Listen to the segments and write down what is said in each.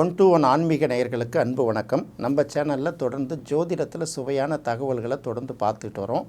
One to one ஆன்மீக நேயர்களுக்கு அன்பு வணக்கம். நம்ம சேனலில் தொடர்ந்து ஜோதிடத்தில் சுவையான தகவல்களை தொடர்ந்து பார்த்துட்டு வரோம்.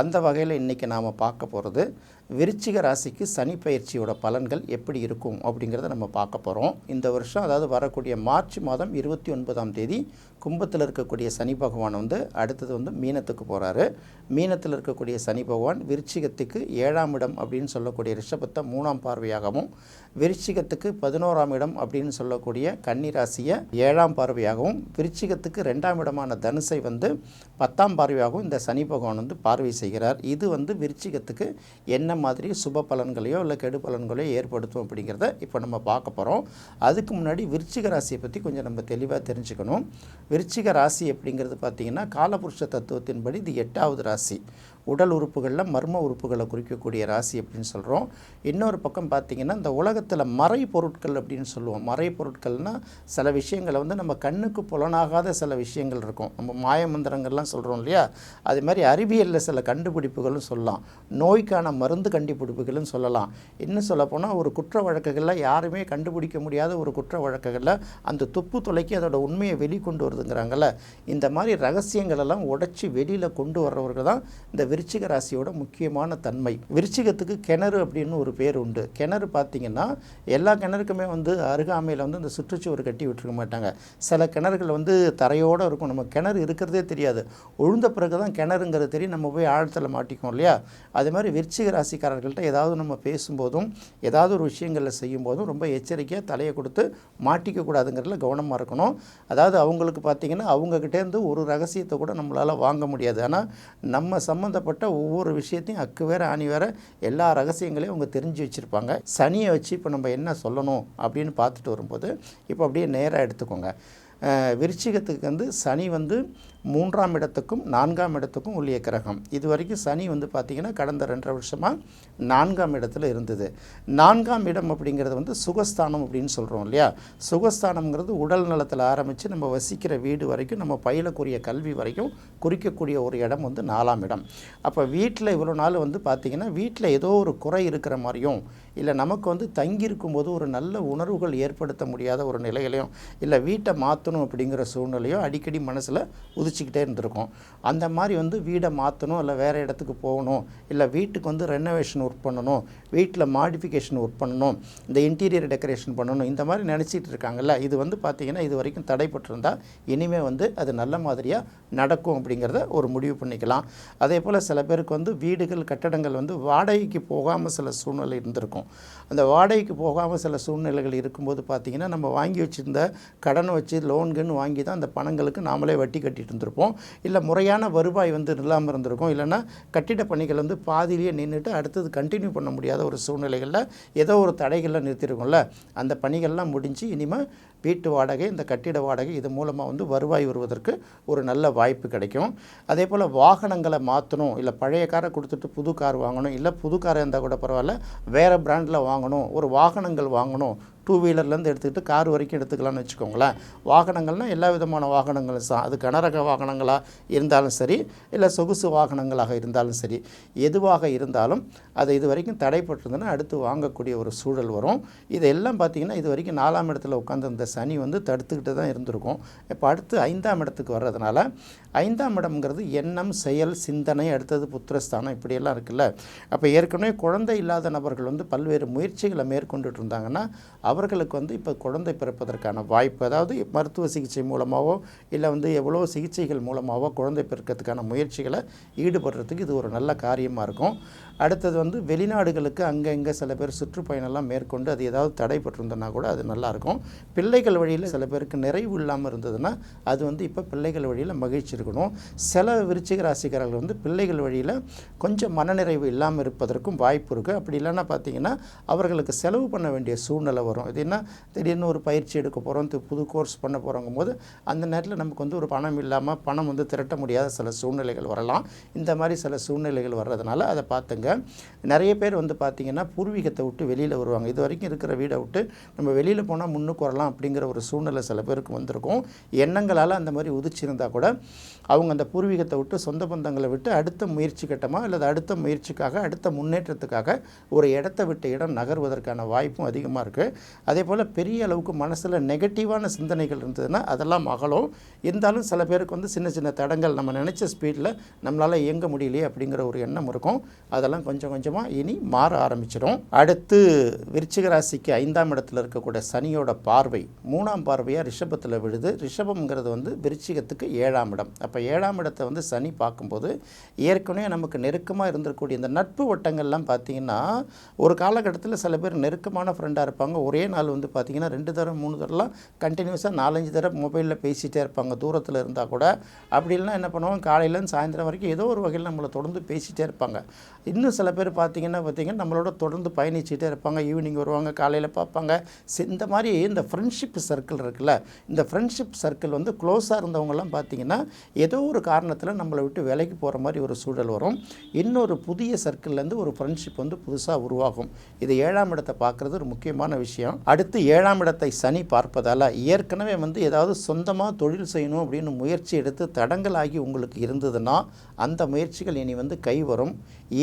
அந்த வகையில் இன்றைக்கி நாம் பார்க்க போகிறது விருச்சிக ராசிக்கு சனி பயிற்சியோட பலன்கள் எப்படி இருக்கும் அப்படிங்கிறத நம்ம பார்க்க போகிறோம் இந்த வருஷம் அதாவது வரக்கூடிய மார்ச் மாதம் இருபத்தி ஒன்பதாம் தேதி கும்பத்தில் இருக்கக்கூடிய சனி பகவான் வந்து அடுத்தது வந்து மீனத்துக்கு போகிறாரு மீனத்தில் இருக்கக்கூடிய சனி பகவான் விருச்சிகத்துக்கு ஏழாம் இடம் அப்படின்னு சொல்லக்கூடிய ரிஷபத்தை மூணாம் பார்வையாகவும் விருச்சிகத்துக்கு பதினோராம் இடம் அப்படின்னு சொல்லக்கூடிய கன்னிராசியை ஏழாம் பார்வையாகவும் விருச்சிகத்துக்கு ரெண்டாம் இடமான தனுசை வந்து பத்தாம் பார்வையாகவும் இந்த சனி பகவான் வந்து பார்வை செய்கிறார். இது வந்து விருச்சிகத்துக்கு என்ன மாதிரி சுப பலன்களையோ இல்லை கெடு பலன்களையோ ஏற்படுத்தும் அப்படிங்கிறத இப்போ நம்ம பார்க்க போகிறோம் அதுக்கு முன்னாடி விருச்சிக ராசியை பற்றி கொஞ்சம் நம்ம தெளிவாக தெரிஞ்சுக்கணும். விருச்சிக ராசி அப்படிங்கிறது பார்த்திங்கன்னா காலபுருஷ தத்துவத்தின்படி இது எட்டாவது ராசி. உடல் உறுப்புகளில் மர்ம உறுப்புகளை குறிக்கக்கூடிய ராசி அப்படின்னு சொல்கிறோம் இன்னொரு பக்கம் பார்த்திங்கன்னா இந்த உலகத்தில் மறை பொருட்கள் அப்படின்னு சொல்லுவோம். மறை பொருட்கள்னால் சில விஷயங்களை வந்து நம்ம கண்ணுக்கு புலனாகாத சில விஷயங்கள் இருக்கும். நம்ம மாய மந்திரங்கள்லாம் சொல்கிறோம் இல்லையா? அது மாதிரி அறிவியலில் சில கண்டுபிடிப்புகளும் சொல்லலாம். நோய்க்கான மருந்து கண்டுபிடிப்புகளும் சொல்லலாம். இன்னும் சொல்லப்போனால் ஒரு குற்ற வழக்குகளில் யாருமே கண்டுபிடிக்க முடியாத ஒரு குற்ற வழக்குகளில் அந்த துப்பு துளைக்கி அதோட உண்மையை வெளிக்கொண்டு வருதுங்கிறாங்கல்ல. இந்த மாதிரி ரகசியங்களெல்லாம் உடச்சி வெளியில் கொண்டு வர்றவர்கள் தான் இந்த விருச்சிக ராசியோட முக்கியமான தன்மை. விருச்சிகத்துக்கு கிணறு அப்படின்னு ஒரு பேர் உண்டு. கிணறு பார்த்தீங்கன்னா எல்லா கிணறுக்குமே வந்து அருகாமையில் வந்து இந்த சுற்றுச்சுவர் கட்டி விட்டுருக்க மாட்டாங்க. சில கிணறுகள் வந்து தரையோடு இருக்கும். நம்ம கிணறு இருக்கிறதே தெரியாது. உழுந்த பிறகு தான் கிணறுங்கிறது தெரியும். நம்ம போய் ஆழத்தில் மாட்டிக்குவோம் இல்லையா? அது மாதிரி விருச்சிக ராசிக்காரர்கள்ட்ட ஏதாவது நம்ம பேசும்போதும் ஏதாவது ஒரு விஷயங்களில் செய்யும்போதும் ரொம்ப எச்சரிக்கையாக தலையை கொடுத்து மாட்டிக்கக்கூடாதுங்கிறதுல கவனமாக இருக்கணும். அதாவது அவங்களுக்கு பார்த்தீங்கன்னா அவங்கக்கிட்டேருந்து ஒரு ரகசியத்தை கூட நம்மளால் வாங்க முடியாது. ஆனால் நம்ம சம்மந்தப்பட்ட ஒவ்வொரு விஷயத்தையும் அக்கு வேற ஆணி வேற எல்லா ரகசியங்களையும் அவங்க தெரிஞ்சு வச்சுருப்பாங்க. சனியை வச்சு இப்போ நம்ம என்ன சொல்லணும் அப்படின்னு பார்த்துட்டு வரும்போது இப்போ அப்படியே நேராக எடுத்துக்கோங்க. விருச்சிகத்துக்கு வந்து சனி வந்து மூன்றாம் இடத்துக்கும் நான்காம் இடத்துக்கும் உள்ளிய கிரகம். இது வரைக்கும் சனி வந்து பார்த்திங்கன்னா கடந்த ரெண்டரை வருஷமாக நான்காம் இடத்துல இருந்தது. நான்காம் இடம் அப்படிங்கிறது வந்து சுகஸ்தானம் அப்படின்னு சொல்கிறோம் இல்லையா? சுகஸ்தானம்ங்கிறது உடல் நலத்தில் ஆரம்பித்து நம்ம வசிக்கிற வீடு வரைக்கும் நம்ம பயிலக்கூடிய கல்வி வரைக்கும் குறிக்கக்கூடிய ஒரு இடம் வந்து நாலாம் இடம். அப்போ வீட்டில் இவ்வளோ நாள் வந்து பார்த்திங்கன்னா வீட்டில் ஏதோ ஒரு குறை இருக்கிற மாதிரியும் இல்லை நமக்கு வந்து தங்கியிருக்கும் போது ஒரு நல்ல உணர்வுகள் ஏற்படுத்த முடியாத ஒரு நிலையிலையும் இல்லை வீட்டை மாற்றணும் அப்படிங்கிற சூழ்நிலையோ அடிக்கடி மனசில் குதிச்சுக்கிட்டே இருந்திருக்கும். அந்த மாதிரி வந்து வீடை மாற்றணும் இல்லை வேறு இடத்துக்கு போகணும் இல்லை வீட்டுக்கு வந்து ரெனோவேஷன் ஒர்க் பண்ணணும் வீட்டில் மாடிஃபிகேஷன் ஒர்க் பண்ணணும் இந்த இன்டீரியர் டெக்கரேஷன் பண்ணணும் இந்த மாதிரி நினச்சிட்டு இருக்காங்கல்ல இது வந்து பார்த்திங்கன்னா இது வரைக்கும் தடைப்பட்டிருந்தால் இனிமேல் வந்து அது நல்ல மாதிரியாக நடக்கும் அப்படிங்கிறத ஒரு முடிவு பண்ணிக்கலாம். அதே போல் சில பேருக்கு வந்து வீடுகள் கட்டடங்கள் வந்து வாடகைக்கு போகாமல் சில சூழ்நிலை இருந்திருக்கும். அந்த வாடகைக்கு போகாமல் சில சூழ்நிலைகள் இருக்கும்போது பார்த்திங்கன்னா நம்ம வாங்கி வச்சுருந்த கடனை வச்சு லோன்கன்னு வாங்கி தான் அந்த பணங்களுக்கு நாமளே வட்டி கட்டிட்டு இருந்திருப்போம். இல்லை முறையான வருவாய் வந்து இல்லாமல் இருந்திருக்கும். இல்லைன்னா கட்டிட பணிகள் வந்து பாதியிலேயே நின்றுட்டு அடுத்தது கண்டினியூ பண்ண முடியாத ஒரு சூழ்நிலைகளில் ஏதோ ஒரு தடைகளில் நிறுத்திருக்கோம்ல. அந்த பணிகள்லாம் முடிஞ்சு இனிமேல் வீட்டு வாடகை இந்த கட்டிட வாடகை இது மூலமாக வந்து வருவாய் வருவதற்கு ஒரு நல்ல வாய்ப்பு கிடைக்கும். அதே போல் வாகனங்களை மாற்றணும் இல்லை பழைய காரை கொடுத்துட்டு புது கார் வாங்கணும். இல்லை புது காராக இருந்தால் கூட பரவாயில்ல வேறு பிராண்டில் வாங்கணும். ஒரு வாகனங்கள் வாங்கணும். டூ வீலர்லேருந்து எடுத்துக்கிட்டு கார் வரைக்கும் எடுத்துக்கலாம்னு வச்சுக்கோங்களேன். வாகனங்கள்னால் எல்லா விதமான வாகனங்களும் தான் அது கனரக வாகனங்களாக இருந்தாலும் சரி இல்லை சொகுசு வாகனங்களாக இருந்தாலும் சரி எதுவாக இருந்தாலும் அது இது வரைக்கும் தடைப்பட்டிருந்ததுன்னா அடுத்து வாங்கக்கூடிய ஒரு சூழல் வரும். இதெல்லாம் பார்த்திங்கன்னா இது வரைக்கும் நாலாம் இடத்துல உட்காந்துருந்த சனி வந்து தடுத்துக்கிட்டு தான் இருந்திருக்கும். இப்போ அடுத்து ஐந்தாம் இடத்துக்கு வர்றதுனால ஐந்தாம் இடம்ங்கிறது எண்ணம் செயல் சிந்தனை அடுத்தது புத்திரஸ்தானம் இப்படியெல்லாம் இருக்குல்ல. அப்போ ஏற்கனவே குழந்தை இல்லாத நபர்கள் வந்து பல்வேறு முயற்சிகளை மேற்கொண்டுட்டு இருந்தாங்கன்னா அவர்களுக்கு வந்து இப்போ குழந்தை பிறப்பதற்கான வாய்ப்பு அதாவது மருத்துவ சிகிச்சை மூலமாகவோ இல்லை வந்து எவ்வளோ சிகிச்சைகள் மூலமாகவோ குழந்தை பிறக்கிறதுக்கான முயற்சிகளை ஈடுபடுறதுக்கு இது ஒரு நல்ல காரியமாக இருக்கும். அடுத்தது வந்து வெளிநாடுகளுக்கு அங்கே இங்கே சில பேர் சுற்றுப்பயணம்லாம் மேற்கொண்டு அது ஏதாவது தடைப்பட்டிருந்தனா கூட அது நல்லாயிருக்கும் பிள்ளைகள் வழியில் சில பேருக்கு நிறைவு இல்லாமல் இருந்ததுன்னா அது வந்து இப்போ பிள்ளைகள் வழியில் மகிழ்ச்சி இருக்கணும். சில விருச்சிக ராசிக்காரர்கள் வந்து பிள்ளைகள் வழியில் கொஞ்சம் மனநிறைவு இல்லாமல் இருப்பதற்கும் வாய்ப்பு இருக்குது அப்படி இல்லைன்னா பார்த்தீங்கன்னா அவர்களுக்கு செலவு பண்ண வேண்டிய சூழ்நிலை வரும். இது திடீர்னு ஒரு பயிற்சி எடுக்க போகிறோம் புது கோர்ஸ் பண்ண போகிறோங்க போது அந்த நேரத்தில் நமக்கு வந்து ஒரு பணம் இல்லாமல் பணம் வந்து திரட்ட முடியாத சில சூழ்நிலைகள் வரலாம். இந்த மாதிரி சில சூழ்நிலைகள் வர்றதுனால அதை பார்த்துங்க. நிறைய பேர் வந்து பார்த்திங்கன்னா பூர்வீகத்தை விட்டு வெளியில் வருவாங்க. இது வரைக்கும் இருக்கிற வீடை விட்டு நம்ம வெளியில் போனால் முன்னுக்கு வரலாம் அப்படிங்கிற ஒரு சூழ்நிலை சில பேருக்கு வந்திருக்கும். எண்ணங்களால் அந்த மாதிரி உதிச்சிருந்தால் கூட அவங்க அந்த பூர்வீகத்தை விட்டு சொந்த பந்தங்களை விட்டு அடுத்த முயற்சி கட்டமாக அல்லது அடுத்த முயற்சிக்காக அடுத்த முன்னேற்றத்துக்காக ஒரு இடத்த விட்டு இடம் நகர்வதற்கான வாய்ப்பும் அதிகமாக இருக்குது அதே போல் பெரிய அளவுக்கு மனசில் நெகட்டிவான சிந்தனைகள் இருந்ததுன்னா அதெல்லாம் அகலும். இருந்தாலும் சில பேருக்கு வந்து சின்ன சின்ன தடங்கள் நம்ம நினச்ச ஸ்பீடில் நம்மளால் இயங்க முடியலையே அப்படிங்கிற ஒரு எண்ணம் இருக்கும். அதெல்லாம் கொஞ்சம் கொஞ்சமாக இனி மாற ஆரம்பிச்சிடும். அடுத்து விருச்சிக ராசிக்கு ஐந்தாம் இடத்துல இருக்கக்கூடிய சனியோட பார்வை மூணாம் பார்வையாக ரிஷபத்தில் விழுது. ரிஷபம்ங்கிறது வந்து விருச்சிகத்துக்கு ஏழாம் இடம். அப்போ ஏழாம் இடத்தை வந்து சனி பார்க்கும்போது ஏற்கனவே நமக்கு நெருக்கமாக இருந்திருக்கக்கூடிய இந்த நட்பு வட்டங்கள்லாம் பார்த்தீங்கன்னா ஒரு காலகட்டத்தில் சில பேர் நெருக்கமான ஃப்ரெண்டாக இருப்பாங்க. ஒரே நாள் வந்து பார்த்தீங்கன்னா ரெண்டு தடவை மூணு தடவைலாம் கண்டினியூஸாக நாலஞ்சு தடவை மொபைலில் பேசிகிட்டே இருப்பாங்க. தூரத்தில் இருந்தால் கூட. அப்படி இல்லைன்னா என்ன பண்ணுவாங்க? காலையிலேருந்து சாயந்தரம் வரைக்கும் ஏதோ ஒரு வகையில் நம்மளை தொடர்ந்து பேசிகிட்டே இருப்பாங்க. இன்னும் சில பேர் பார்த்தீங்கன்னா பார்த்தீங்கன்னா நம்மளோட தொடர்ந்து பயணிச்சுட்டே இருப்பாங்க. ஈவினிங் வருவாங்க காலையில் பார்ப்பாங்க. இந்த மாதிரி இந்த ஃப்ரெண்ட்ஷிப் சர்க்கிள் இருக்குல்ல இந்த ஃப்ரெண்ட்ஷிப் சர்க்கிள் வந்து க்ளோஸாக இருந்தவங்கலாம் பார்த்தீங்கன்னா ஏதோ ஒரு காரணத்தில் நம்மளை விட்டு விலைக்கு போகிற மாதிரி ஒரு சூழல் வரும். இன்னொரு புதிய சர்க்கிள்லேருந்து ஒரு ஃப்ரெண்ட்ஷிப் வந்து புதுசாக உருவாகும். இது ஏழாம் இடத்தை பார்க்குறது ஒரு முக்கியமான விஷயம். அடுத்து ஏழாம் இடத்தை சனி பார்ப்பதால் ஏற்கனவே வந்து ஏதாவது சொந்தமாக தொழில் செய்யணும் அப்படின்னு முயற்சி எடுத்து தடங்கலாகி உங்களுக்கு இருந்ததுன்னா அந்த முயற்சிகள் இனி வந்து கை வரும்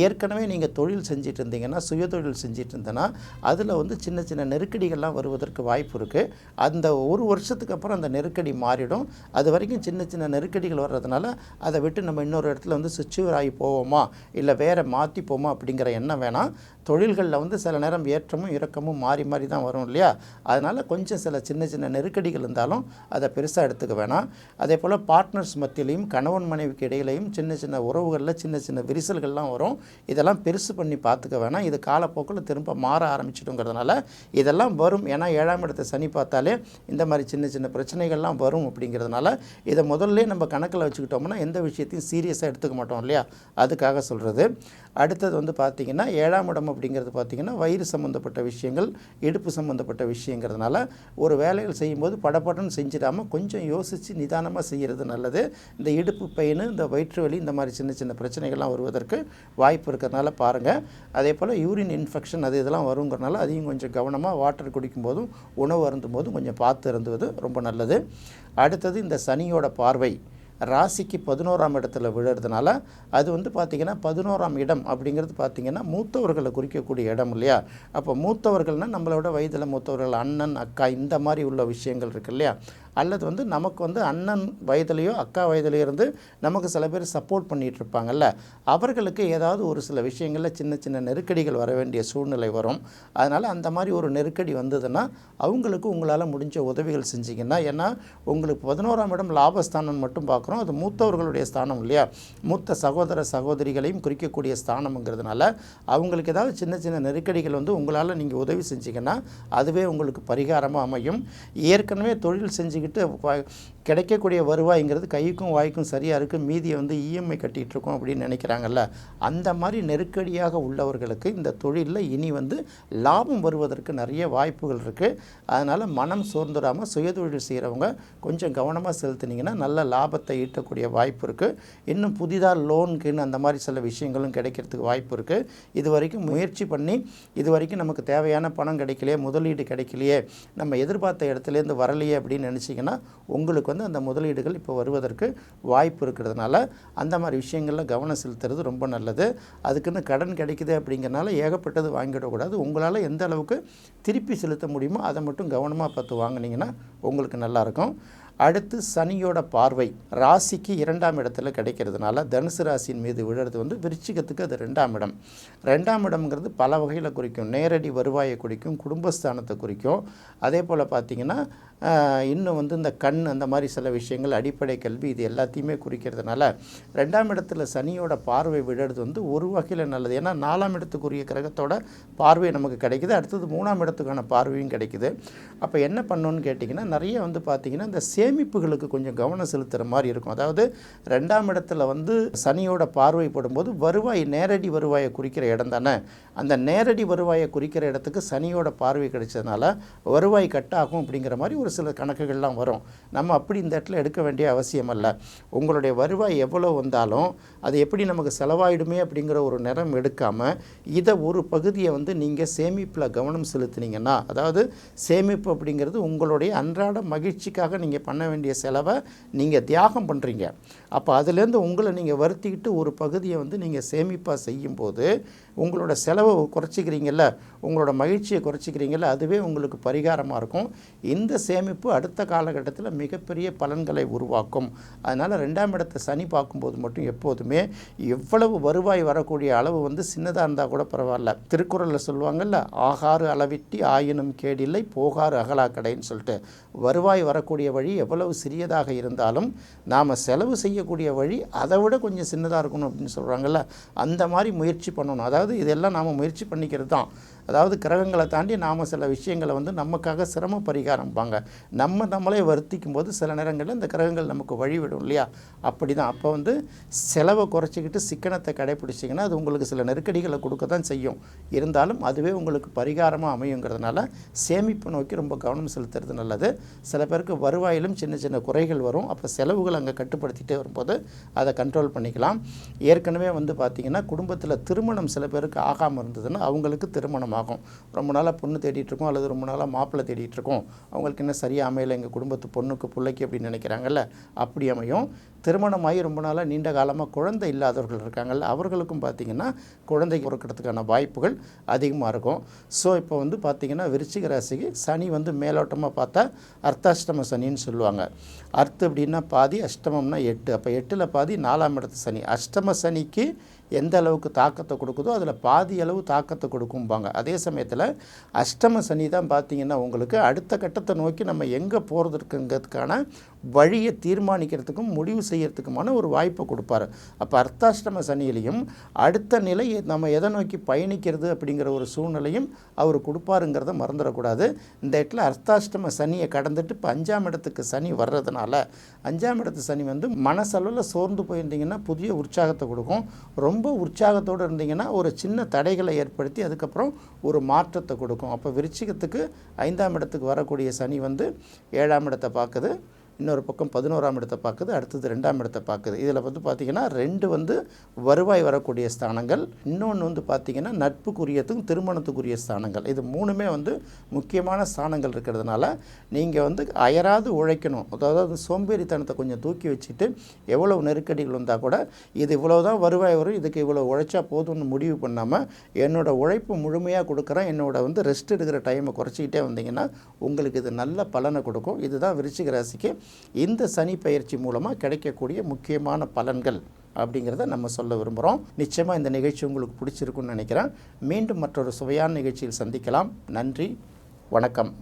ஏற்கனவே நீங்கள் தொழில் செஞ்சிட்டு இருந்தீங்கன்னா சுயதொழில் செஞ்சிட்டு இருந்தேன்னா அதில் வந்து சின்ன சின்ன நெருக்கடிகள்லாம் வருவதற்கு வாய்ப்பு இருக்குது அந்த ஒரு வருஷத்துக்கு அப்புறம் அந்த நெருக்கடி மாறிடும். அது வரைக்கும் சின்ன சின்ன நெருக்கடிகள் வர்றதுனால அதை விட்டு நம்ம இன்னொரு இடத்துல வந்து சுச்சுவர் ஆகி போவோமா? இல்லை வேற மாற்றி போமா அப்படிங்கிற எண்ணம் வேணாம். தொழில்களில் வந்து சில நேரம் ஏற்றமும் இறக்கமும் மாறி மாறி தான் வரும். இல்லையா? அதனால் கொஞ்சம் சில சின்ன சின்ன நெருக்கடிகள் இருந்தாலும் அதை பெருசாக எடுத்துக்க வேணாம். அதே போல் பார்ட்னர்ஸ் மத்தியிலையும் கணவன் மனைவிக்கு இடையிலையும் சின்ன சின்ன உறவுகளில் சின்ன சின்ன விரிசல்கள்லாம் வரும். இதெல்லாம் பெருசு பண்ணி பார்த்துக்க வேணாம். இது காலப்போக்கில் திரும்ப மாற ஆரம்பிச்சிடுங்கிறதுனால இதெல்லாம் வரும். ஏன்னா ஏழாம் இடத்தை சனி பார்த்தாலே இந்த மாதிரி சின்ன சின்ன பிரச்சனைகள்லாம் வரும் அப்படிங்கிறதுனால இதை முதல்ல நம்ம கணக்கில் வச்சுக்கிட்டோம்னா எந்த விஷயத்தையும் சீரியஸாக எடுத்துக்க மாட்டோம் இல்லையா? அதுக்காக சொல்கிறது அடுத்தது வந்து பார்த்திங்கன்னா ஏழாம் இடம் அப்படிங்கிறது பார்த்திங்கன்னா வயிறு சம்மந்தப்பட்ட விஷயங்கள் இடுப்பு சம்மந்தப்பட்ட விஷயங்கிறதுனால ஒரு வேலைகள் செய்யும்போது படப்படன்னு செஞ்சிடாமல் கொஞ்சம் யோசித்து நிதானமாக செய்கிறது நல்லது. இந்த இடுப்பு பெயின் இந்த வயிற்று வலி இந்த மாதிரி சின்ன சின்ன பிரச்சனைகள்லாம் வருவதற்கு வாய்ப்பு இருக்கிறதுனால பாருங்கள் அதே போல் யூரின் இன்ஃபெக்ஷன் அது இதெல்லாம் வருங்கிறனால அதையும் கொஞ்சம் கவனமாக வாட்டர் குடிக்கும் போதும் உணவு அருந்தும் போதும் கொஞ்சம் பார்த்து இருந்துவது ரொம்ப நல்லது. அடுத்தது இந்த சனியோட பார்வை. ராசிக்கு பதினோராம் இடத்துல விழுறதுனால அது வந்து பார்த்திங்கன்னா பதினோராம் இடம் அப்படிங்கிறது பார்த்திங்கன்னா மூத்தவர்களை குறிக்கக்கூடிய இடம் இல்லையா? அப்போ மூத்தவர்கள்னால் நம்மளோட வயதில் மூத்தவர்கள் அண்ணன் அக்கா இந்த மாதிரி உள்ள விஷயங்கள் இருக்கு இல்லையா? அல்லது வந்து நமக்கு வந்து அண்ணன் வயதுலேயோ அக்கா வயதுலேயோ இருந்து நமக்கு சில பேர் சப்போர்ட் பண்ணிகிட்டு இருப்பாங்கல்ல. அவர்களுக்கு ஏதாவது ஒரு சில விஷயங்களில் சின்ன சின்ன நெருக்கடிகள் வர வேண்டிய சூழ்நிலை வரும். அதனால் அந்த மாதிரி ஒரு நெருக்கடி வந்ததுன்னா அவங்களுக்கு உங்களால் முடிஞ்ச உதவிகள் செஞ்சிங்கன்னா ஏன்னா உங்களுக்கு பதினோராம் இடம் லாபஸ்தானம் மட்டும் பார்க்குறோம் அது மூத்தவர்களுடைய ஸ்தானம் இல்லையா? மூத்த சகோதர சகோதரிகளையும் குறிக்கக்கூடிய ஸ்தானம்ங்கிறதுனால அவங்களுக்கு ஏதாவது சின்ன சின்ன நெருக்கடிகள் வந்து உங்களால் நீங்கள் உதவி செஞ்சிங்கன்னா அதுவே உங்களுக்கு பரிகாரமாக அமையும். ஏற்கனவே தொழில் செஞ்சு Itu ya. கிடைக்கக்கூடிய வருவாய்ங்கிறது கைக்கும் வாய்க்கும் சரியாக இருக்குது மீதியை வந்து இஎம்ஐ கட்டிகிட்டு இருக்கோம் அப்படின்னு நினைக்கிறாங்கல்ல. அந்த மாதிரி நெருக்கடியாக உள்ளவர்களுக்கு இந்த தொழிலில் இனி வந்து லாபம் வருவதற்கு நிறைய வாய்ப்புகள் இருக்குது அதனால் மனம் சோர்ந்துடாமல் சுயதொழில் செய்கிறவங்க கொஞ்சம் கவனமாக செலுத்துனீங்கன்னா நல்ல லாபத்தை ஈட்டக்கூடிய வாய்ப்பு இருக்குது இன்னும் புதிதாக லோனுக்குன்னு அந்த மாதிரி சில விஷயங்களும் கிடைக்கிறதுக்கு வாய்ப்பு இருக்குது இது வரைக்கும் முயற்சி பண்ணி இது வரைக்கும் நமக்கு தேவையான பணம் கிடைக்கலையே முதலீடு கிடைக்கலையே நம்ம எதிர்பார்த்த இடத்துலேருந்து வரலையே அப்படின்னு நினச்சிங்கன்னா உங்களுக்கு வந்து அந்த முதலீடுகள் இப்போ வருவதற்கு வாய்ப்பு இருக்கிறதுனால அந்த மாதிரி விஷயங்களில் கவனம் செலுத்துறது ரொம்ப நல்லது. அதுக்குன்னு கடன் கிடைக்குது அப்படிங்கிறனால ஏகப்பட்டது வாங்கிடக்கூடாது. உங்களால் எந்த அளவுக்கு திருப்பி செலுத்த முடியுமோ அதை மட்டும் கவனமாக பார்த்து வாங்குனீங்கன்னா உங்களுக்கு நல்லாயிருக்கும் அடுத்து சனியோட பார்வை ராசிக்கு இரண்டாம் இடத்துல கிடைக்கிறதுனால தனுசு ராசியின் மீது விழுறது வந்து விருச்சிகத்துக்கு அது ரெண்டாம் இடம். ரெண்டாம் இடம்ங்கிறது பல வகையில் குறிக்கும். நேரடி வருவாயை குறிக்கும் குடும்பஸ்தானத்தை குறிக்கும். அதே போல் பார்த்திங்கன்னா இன்னும் வந்து இந்த கண் அந்த மாதிரி சில விஷயங்கள் அடிப்படை கல்வி இது எல்லாத்தையுமே குறிக்கிறதுனால ரெண்டாம் இடத்துல சனியோட பார்வை விழுறது வந்து ஒரு வகையில் நல்லது. ஏன்னா நாலாம் இடத்துக்குரிய கிரகத்தோட பார்வை நமக்கு கிடைக்குது. அடுத்தது மூணாம் இடத்துக்கான பார்வையும் கிடைக்குது. அப்போ என்ன பண்ணணும்னு கேட்டிங்கன்னா நிறைய வந்து பார்த்திங்கன்னா இந்த சேமிப்புகளுக்கு கொஞ்சம் கவனம் செலுத்துகிற மாதிரி இருக்கும். அதாவது ரெண்டாம் இடத்துல வந்து சனியோட பார்வை படும்போது வருவாய் நேரடி வருவாயை குறிக்கிற இடம் தானே. அந்த நேரடி வருவாயை குறிக்கிற இடத்துக்கு சனியோட பார்வை கிடைச்சதுனால வருவாய் கட்டாகும் அப்படிங்கிற மாதிரி ஒரு சில கணக்குகள்லாம் வரும். நம்ம அப்படி இந்த இடத்துல எடுக்க வேண்டிய அவசியம் அல்ல. உங்களுடைய வருவாய் எவ்வளோ வந்தாலும் அது எப்படி நமக்கு செலவாயிடுமே அப்படிங்கிற ஒரு நிறம் எடுக்காமல் இதை ஒரு பகுதியை வந்து நீங்கள் சேமிப்பில் கவனம் செலுத்தினீங்கன்னா அதாவது சேமிப்பு அப்படிங்கிறது உங்களுடைய அன்றாட மகிழ்ச்சிக்காக நீங்கள் பண்ண பண்ண வேண்டிய செலவை நீங்கள் தியாகம் பண்ணுறீங்க அப்போ அதுலேருந்து உங்களை நீங்கள் வருத்திக்கிட்டு ஒரு பகுதியை வந்து நீங்கள் சேமிப்பாக செய்யும்போது உங்களோட செலவை குறைச்சிக்கிறீங்கல்ல உங்களோட மகிழ்ச்சியை குறைச்சிக்கிறீங்கல்ல அதுவே உங்களுக்கு பரிகாரமாக இருக்கும். இந்த சேமிப்பு அடுத்த காலகட்டத்தில் மிகப்பெரிய பலன்களை உருவாக்கும். அதனால் ரெண்டாம் இடத்தை சனி பார்க்கும்போது மட்டும் எப்போதுமே எவ்வளவு வருவாய் வரக்கூடிய அளவு வந்து சின்னதாக இருந்தால் கூட பரவாயில்ல. திருக்குறளில் சொல்லுவாங்கல்ல ஆகாறு அளவிட்டி ஆயினும் கேடில்லை போகாறு அகலா கடைன்னு சொல்லிட்டு. வருவாய் வரக்கூடிய வழி எவ்வளவு சிறியதாக இருந்தாலும் நாம் செலவு செய்யக்கூடிய வழி அதை விட கொஞ்சம் சின்னதாக இருக்கணும் அப்படின்னு சொல்கிறாங்கல்ல அந்த மாதிரி முயற்சி பண்ணணும். அதாவது இதெல்லாம் நாம் முயற்சி பண்ணிக்கிறது தான். அதாவது கிரகங்களை தாண்டி நாம் சில விஷயங்களை வந்து நமக்காக சிரம பரிகாரம்பாங்க நம்ம நம்மளே வருத்திக்கும் போது சில நேரங்களில் இந்த கிரகங்கள் நமக்கு வழிவிடும் இல்லையா? அப்படி தான் அப்போ வந்து செலவை குறைச்சிக்கிட்டு சிக்கனத்தை கடைப்பிடிச்சிங்கன்னா அது உங்களுக்கு சில நெருக்கடிகளை கொடுக்க தான் செய்யும். இருந்தாலும் அதுவே உங்களுக்கு பரிகாரமாக அமையுங்கிறதுனால சேமிப்பு நோக்கி ரொம்ப கவனம் செலுத்துறது நல்லது. சில பேருக்கு வருவாயிலும் சின்ன சின்ன குறைகள் வரும். அப்போ செலவுகள் அங்கே கட்டுப்படுத்திகிட்டே வரும்போது அதை கண்ட்ரோல் பண்ணிக்கலாம். ஏற்கனவே வந்து பார்த்திங்கன்னா குடும்பத்தில் திருமணம் சில பேருக்கு ஆகாமல் இருந்ததுன்னா அவங்களுக்கு திருமணம் ஆகும். ரொம்ப நாளாக பொண்ணு தேடிட்டுருக்கோம் அல்லது ரொம்ப நாளாக மாப்பிள்ளை தேடிட்டுருக்கோம் அவங்களுக்கு என்ன சரியாக அமையலை எங்கள் குடும்பத்து பொண்ணுக்கு பிள்ளைக்கு அப்படின்னு நினைக்கிறாங்கல்ல? அப்படி அமையும். திருமணமாகி ரொம்ப நாளாக நீண்ட காலமாக குழந்தை இல்லாதவர்கள் இருக்காங்கல்ல அவர்களுக்கும் பார்த்திங்கன்னா குழந்தை பிறக்கிறதுக்கான வாய்ப்புகள் அதிகமாக இருக்கும். ஸோ இப்போ வந்து பார்த்திங்கன்னா விருச்சிக ராசிக்கு சனி வந்து மேலோட்டமாக பார்த்தா அர்த்தாஷ்டம சனின்னு சொல்லுவாங்க. அர்த்து அப்படின்னா பாதி அஷ்டமம்னா எட்டு. அப்போ எட்டில் பாதி நாலாம் இடத்து சனி. அஷ்டம சனிக்கு எந்த அளவுக்கு தாக்கத்தை கொடுக்குதோ அதில் பாதி அளவு தாக்கத்தை கொடுக்கும்பாங்க. அதே சமயத்தில் அஷ்டம சனி தான் பார்த்திங்கன்னா உங்களுக்கு அடுத்த கட்டத்தை நோக்கி நம்ம எங்கே போகிறதுக்குங்கிறதுக்கான வழியை தீர்மானிக்கிறதுக்கும் முடிவு செய்கிறதுக்குமான ஒரு வாய்ப்பை கொடுப்பாரு. அப்போ அர்த்தாஷ்டம சனியிலையும் அடுத்த நிலை நம்ம எதை நோக்கி பயணிக்கிறது அப்படிங்கிற ஒரு சூழ்நிலையும் அவர் கொடுப்பாருங்கிறத மறந்துடக்கூடாது. இந்த இடத்துல அர்த்தாஷ்டம சனியை கடந்துட்டு இப்போ அஞ்சாம் இடத்துக்கு சனி வர்றதுனால அஞ்சாம் இடத்து சனி வந்து மனசளவில் சோர்ந்து போயிருந்தீங்கன்னா புதிய உற்சாகத்தை கொடுக்கும். ரொம்ப ரொம்ப உற்சாகத்தோடு இருந்தீங்கன்னா ஒரு சின்ன தடைகளை ஏற்படுத்தி அதுக்கப்புறம் ஒரு மாற்றத்தை கொடுக்கும். அப்போ விருச்சிகத்துக்கு ஐந்தாம் இடத்துக்கு வரக்கூடிய சனி வந்து ஏழாம் இடத்தை பார்க்குது. இன்னொரு பக்கம் பதினோராம் இடத்தை பார்க்குது அடுத்தது ரெண்டாம் இடத்தை பார்க்குது. இதில் வந்து பார்த்திங்கன்னா ரெண்டு வந்து வருவாய் வரக்கூடிய ஸ்தானங்கள் இன்னொன்று வந்து பார்த்திங்கன்னா நட்புக்குரியத்துக்கும் திருமணத்துக்குரிய ஸ்தானங்கள். இது மூணுமே வந்து முக்கியமான ஸ்தானங்கள் இருக்கிறதுனால நீங்கள் வந்து அயராது உழைக்கணும். அதாவது சோம்பேறித்தனத்தை கொஞ்சம் தூக்கி வச்சுட்டு எவ்வளவு நெருக்கடிகள் வந்தால் கூட இது இவ்வளோ தான் வருவாய் வரும் இதுக்கு இவ்வளோ உழைச்சா போதும்னு முடிவு பண்ணாமல் என்னோடய உழைப்பு முழுமையாக கொடுக்குறேன் என்னோட வந்து ரெஸ்ட் எடுக்கிற டைமை குறைச்சிக்கிட்டே வந்தீங்கன்னா உங்களுக்கு இது நல்ல பலனை கொடுக்கும். இதுதான் விருச்சிக ராசிக்கு இந்த சனி பயிற்சி மூலமாக கிடைக்கக்கூடிய முக்கியமான பலன்கள் அப்படிங்கிறத நம்ம சொல்ல விரும்புகிறோம் நிச்சயமாக இந்த நிகழ்ச்சி உங்களுக்கு பிடிச்சிருக்குன்னு நினைக்கிறேன். மீண்டும் மற்றொரு சுவையான நிகழ்ச்சியில் சந்திக்கலாம். நன்றி. வணக்கம்.